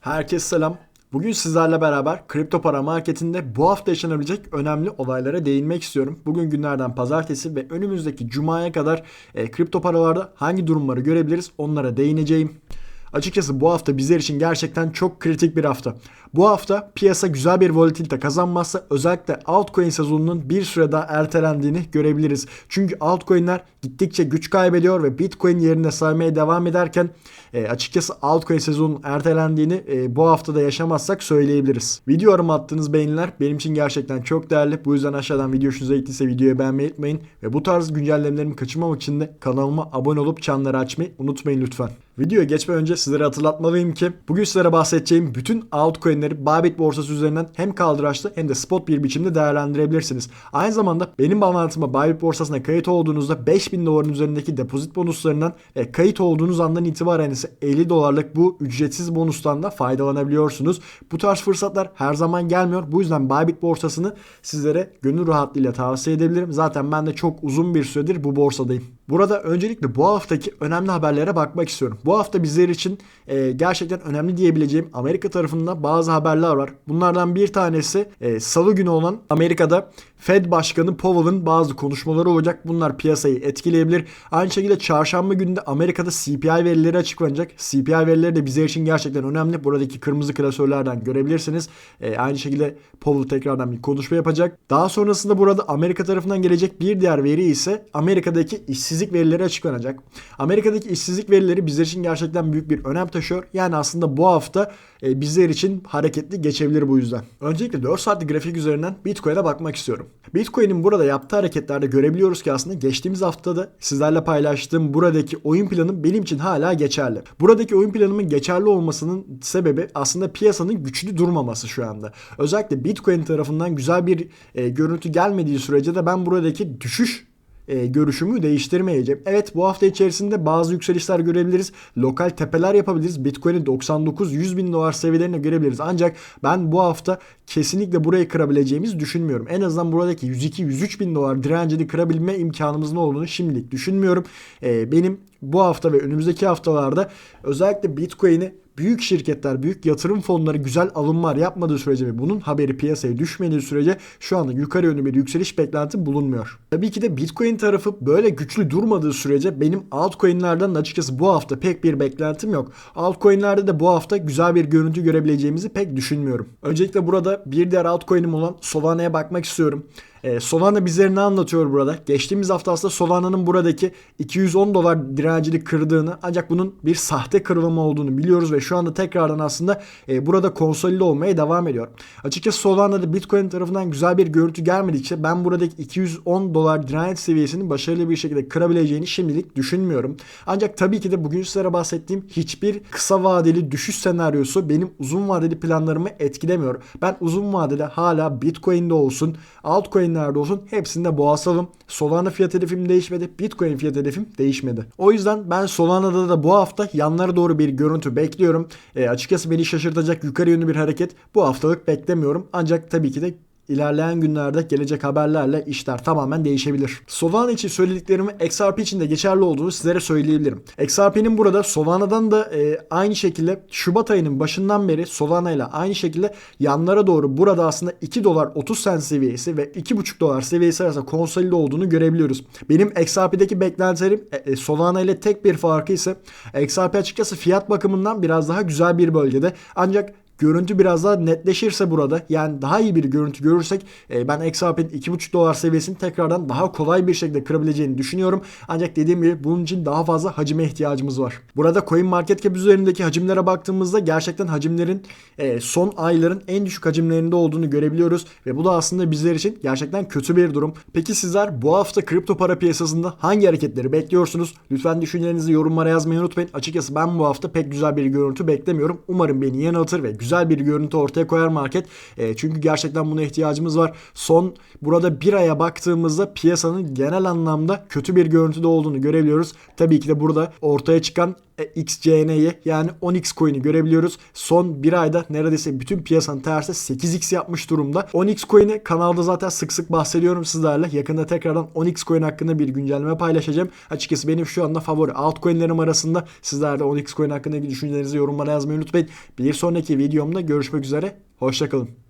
Herkese selam. Bugün sizlerle beraber kripto para marketinde bu hafta yaşanabilecek önemli olaylara değinmek istiyorum. Bugün günlerden pazartesi ve önümüzdeki cumaya kadar e, kripto paralarda hangi durumları görebiliriz onlara değineceğim. Açıkçası bu hafta bizler için gerçekten çok kritik bir hafta. Bu hafta piyasa güzel bir volatilite kazanmazsa özellikle altcoin sezonunun bir süre daha ertelendiğini görebiliriz. Çünkü altcoin'ler gittikçe güç kaybediyor ve Bitcoin yerine saymaya devam ederken e, açıkçası altcoin sezonunun ertelendiğini e, bu haftada yaşamazsak söyleyebiliriz. Video attığınız beğeniler benim için gerçekten çok değerli. Bu yüzden aşağıdan video hoşunuza gittiyse videoyu beğenmeyi unutmayın. Ve bu tarz güncellemelerimi kaçırmamak için de kanalıma abone olup çanları açmayı unutmayın lütfen. Videoya geçmeden önce sizlere hatırlatmalıyım ki bugün sizlere bahsedeceğim bütün altcoin'leri Bybit borsası üzerinden hem kaldıraçlı hem de spot bir biçimde değerlendirebilirsiniz. Aynı zamanda benim bağlantıma Bybit borsasına kayıt olduğunuzda 5000 doların üzerindeki depozit bonuslarından ve kayıt olduğunuz andan itibaren ise 50 dolarlık bu ücretsiz bonustan da faydalanabiliyorsunuz. Bu tarz fırsatlar her zaman gelmiyor. Bu yüzden Bybit borsasını sizlere gönül rahatlığıyla tavsiye edebilirim. Zaten ben de çok uzun bir süredir bu borsadayım. Burada öncelikle bu haftaki önemli haberlere bakmak istiyorum. Bu hafta bizler için e, gerçekten önemli diyebileceğim Amerika tarafında bazı haberler var. Bunlardan bir tanesi e, salı günü olan Amerika'da Fed Başkanı Powell'ın bazı konuşmaları olacak. Bunlar piyasayı etkileyebilir. Aynı şekilde çarşamba günü de Amerika'da CPI verileri açıklanacak. CPI verileri de bizler için gerçekten önemli. Buradaki kırmızı klasörlerden görebilirsiniz. E, aynı şekilde Powell tekrardan bir konuşma yapacak. Daha sonrasında burada Amerika tarafından gelecek bir diğer veri ise Amerika'daki işsizlik verileri açıklanacak. Amerika'daki işsizlik verileri bizler için gerçekten büyük bir önem taşıyor. Yani aslında bu hafta e, bizler için hareketli geçebilir bu yüzden. Öncelikle 4 saatlik grafik üzerinden Bitcoin'e bakmak istiyorum. Bitcoin'in burada yaptığı hareketlerde görebiliyoruz ki aslında geçtiğimiz haftada sizlerle paylaştığım buradaki oyun planı benim için hala geçerli. Buradaki oyun planımın geçerli olmasının sebebi aslında piyasanın güçlü durmaması şu anda. Özellikle Bitcoin tarafından güzel bir e, görüntü gelmediği sürece de ben buradaki düşüş e, görüşümü değiştirmeyeceğim. Evet bu hafta içerisinde bazı yükselişler görebiliriz. Lokal tepeler yapabiliriz. Bitcoin'i 99-100 bin dolar seviyelerine görebiliriz. Ancak ben bu hafta kesinlikle burayı kırabileceğimizi düşünmüyorum. En azından buradaki 102-103 bin dolar direncini kırabilme imkanımızın olduğunu şimdilik düşünmüyorum. E, benim bu hafta ve önümüzdeki haftalarda özellikle Bitcoin'i büyük şirketler, büyük yatırım fonları güzel alımlar yapmadığı sürece ve bunun haberi piyasaya düşmediği sürece şu anda yukarı yönlü bir yükseliş beklenti bulunmuyor. Tabii ki de Bitcoin tarafı böyle güçlü durmadığı sürece benim altcoin'lerden açıkçası bu hafta pek bir beklentim yok. Altcoin'lerde de bu hafta güzel bir görüntü görebileceğimizi pek düşünmüyorum. Öncelikle burada bir diğer altcoin'im olan Solana'ya bakmak istiyorum. E, Solana bizlere ne anlatıyor burada? Geçtiğimiz hafta aslında Solana'nın buradaki 210 dolar direncini kırdığını ancak bunun bir sahte kırılma olduğunu biliyoruz ve şu anda tekrardan aslında e, burada konsolide olmaya devam ediyor. Açıkçası Solana'da Bitcoin tarafından güzel bir görüntü gelmedikçe ben buradaki 210 dolar direnç seviyesini başarılı bir şekilde kırabileceğini şimdilik düşünmüyorum. Ancak tabii ki de bugün sizlere bahsettiğim hiçbir kısa vadeli düşüş senaryosu benim uzun vadeli planlarımı etkilemiyor. Ben uzun vadede hala Bitcoin'de olsun, altcoin coinlerde olsun hepsinde boğasalım. Solana fiyat hedefim değişmedi. Bitcoin fiyat hedefim değişmedi. O yüzden ben Solana'da da bu hafta yanlara doğru bir görüntü bekliyorum. E, açıkçası beni şaşırtacak yukarı yönlü bir hareket bu haftalık beklemiyorum. Ancak tabii ki de İlerleyen günlerde gelecek haberlerle işler tamamen değişebilir. Solana için söylediklerimi XRP için de geçerli olduğunu sizlere söyleyebilirim. XRP'nin burada Solana'dan da e, aynı şekilde Şubat ayının başından beri Solana ile aynı şekilde yanlara doğru burada aslında 2 dolar 30 sent seviyesi ve 2,5 dolar seviyesi arasında konsolide olduğunu görebiliyoruz. Benim XRP'deki beklentilerim e, e, Solana ile tek bir farkı ise XRP açıkçası fiyat bakımından biraz daha güzel bir bölgede. Ancak görüntü biraz daha netleşirse burada yani daha iyi bir görüntü görürsek e, ben XRP'nin 2,5 dolar seviyesini tekrardan daha kolay bir şekilde kırabileceğini düşünüyorum. Ancak dediğim gibi bunun için daha fazla hacime ihtiyacımız var. Burada Coin Market Cap üzerindeki hacimlere baktığımızda gerçekten hacimlerin e, son ayların en düşük hacimlerinde olduğunu görebiliyoruz ve bu da aslında bizler için gerçekten kötü bir durum. Peki sizler bu hafta kripto para piyasasında hangi hareketleri bekliyorsunuz? Lütfen düşüncelerinizi yorumlara yazmayı unutmayın. Açıkçası ben bu hafta pek güzel bir görüntü beklemiyorum. Umarım beni yanıltır ve güzel güzel bir görüntü ortaya koyar market. E, çünkü gerçekten buna ihtiyacımız var. Son burada bir aya baktığımızda piyasanın genel anlamda kötü bir görüntüde olduğunu görebiliyoruz. Tabii ki de burada ortaya çıkan XCN'yi yani 10x coin'i görebiliyoruz. Son bir ayda neredeyse bütün piyasanın tersi 8x yapmış durumda. 10x coin'i kanalda zaten sık sık bahsediyorum sizlerle. Yakında tekrardan 10x coin hakkında bir güncelleme paylaşacağım. Açıkçası benim şu anda favori altcoin'lerim arasında. Sizler de 10x coin hakkındaki düşüncelerinizi yorumlara yazmayı unutmayın. Bir sonraki videomda görüşmek üzere. Hoşçakalın.